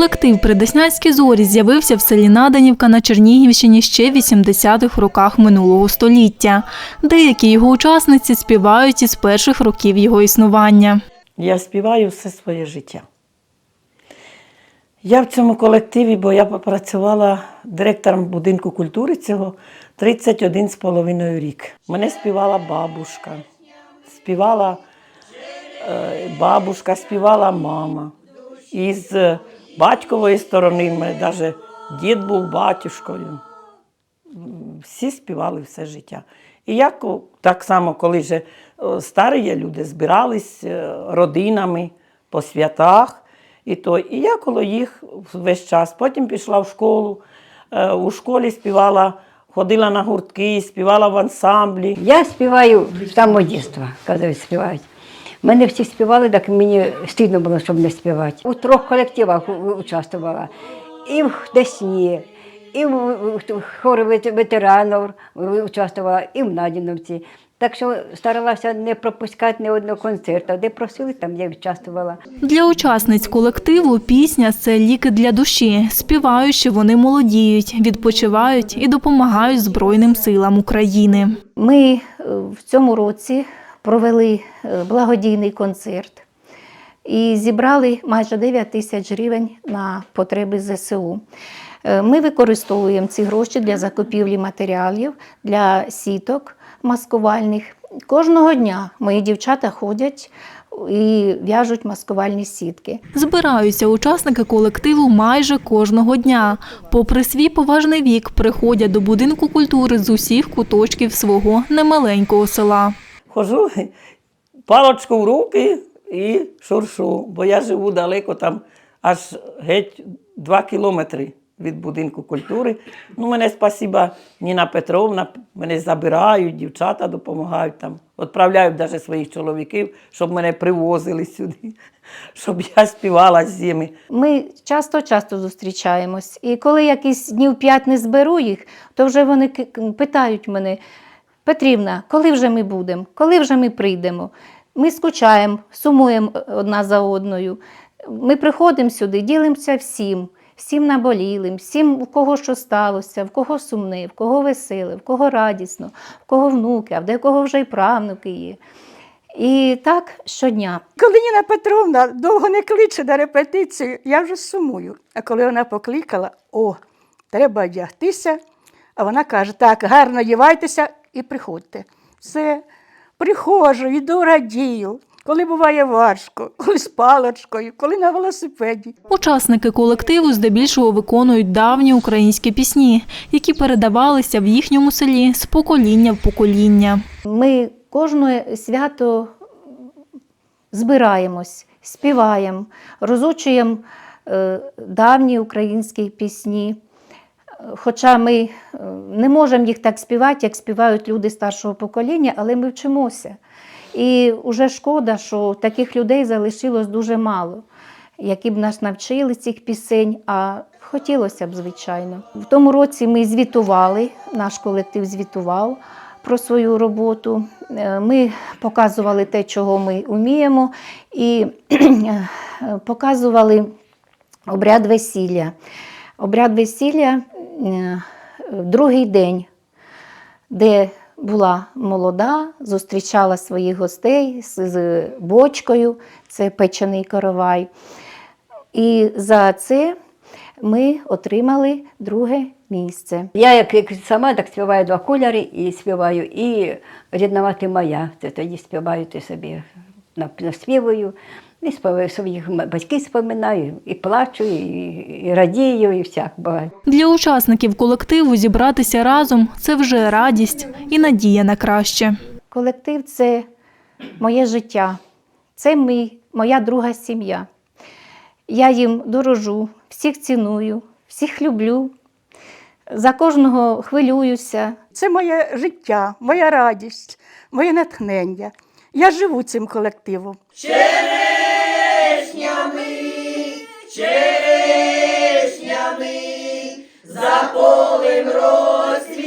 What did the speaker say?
Колектив Придеснянські зорі з'явився в селі Наданівка на Чернігівщині ще в 80-х роках минулого століття. Деякі його учасниці співають із перших років його існування. Я співаю все своє життя. Я в цьому колективі, бо я працювала директором будинку культури цього 31 з половиною рік. Мене співала бабушка, співала е, бабушка, співала мама. І з батькової сторони мене навіть дід був батюшкою. Всі співали все життя. І я так само, коли вже е, старі люди збирались е, родинами по святах, і, то, і я коло їх весь час. Потім пішла в школу. Е, У школі співала, ходила на гуртки, співала в ансамблі. Я співаю з самого дитинства, коли співають. Мене всі співали, так мені стидно було, щоб не співати. У трьох колективах участвувала. І в Десні, і в в хорі ветеранів участвувала, і в Надіновці. Так що старалася не пропускати ні одного концерту. Де просили, там я участвувала. Для учасниць колективу пісня це ліки для душі. Співаючи, вони молодіють, відпочивають і допомагають Збройним силам України. Ми е, в цьому році провели е, благодійний концерт і зібрали майже 9 тисяч гривень на потреби ЗСУ. Е, Ми використовуємо ці гроші для закупівлі матеріалів, для сіток маскувальних. Кожного дня мої дівчата ходять і в'яжуть маскувальні сітки. Збираються учасники колективу майже кожного дня. Попри свій поважний вік, приходять до будинку культури з усіх куточків свого немаленького села. Хожу, палочку в руки і шуршу, бо я живу далеко, там аж геть два кілометри від будинку культури. Ну, мене спасіба Ніна Петровна, мене забирають, дівчата допомагають там. Відправляють навіть своїх чоловіків, щоб мене привозили сюди, щоб я співала з ними. Ми часто-часто зустрічаємось. І коли якісь днів п'ять не зберу їх, то вже вони питають мене: Петрівна, коли вже ми будемо? Коли вже ми прийдемо? Ми скучаємо, сумуємо одна за одною. Ми приходимо сюди, ділимося всім, всім наболілим, всім, у кого що сталося, в кого сумне, в кого веселе, в кого радісно, в кого внуки, а в декого вже й правнуки є. І так щодня. Коли Ніна Петровна довго не кличе на репетицію, я вже сумую. А коли вона покликала, о, треба одягтися, а вона каже, так, гарно одівайтеся і приходьте. Все, приходжу, йду радію. Коли буває важко, коли з палочкою, коли на велосипеді. Учасники колективу здебільшого виконують давні українські пісні, які передавалися в їхньому селі з покоління в покоління. Ми кожне свято збираємось, співаємо, розучуємо е, давні українські пісні. Хоча ми е, не можемо їх так співати, як співають люди старшого покоління, але ми вчимося. І вже шкода, що таких людей залишилось дуже мало, які б нас навчили цих пісень, а хотілося б, звичайно. В тому році ми звітували, наш колектив звітував про свою роботу. Е, Ми показували те, чого ми вміємо, і е, показували обряд весілля. Обряд весілля другий день, де була молода, зустрічала своїх гостей з, бочкою, це печений коровай. І за це ми отримали друге місце. Я як, сама так співаю два кольори і співаю, і рідна моя. Це тоді співаю ти собі наспівую. І своїх батьків споминаю, і плачу, і, і радію, і всяк буває. Для учасників колективу зібратися разом це вже радість і надія на краще. Колектив це моє життя, це мій, моя друга сім'я. Я їм дорожу, всіх ціную, всіх люблю, за кожного хвилююся. Це моє життя, моя радість, моє натхнення. Я живу цим колективом черешнями за полем роз.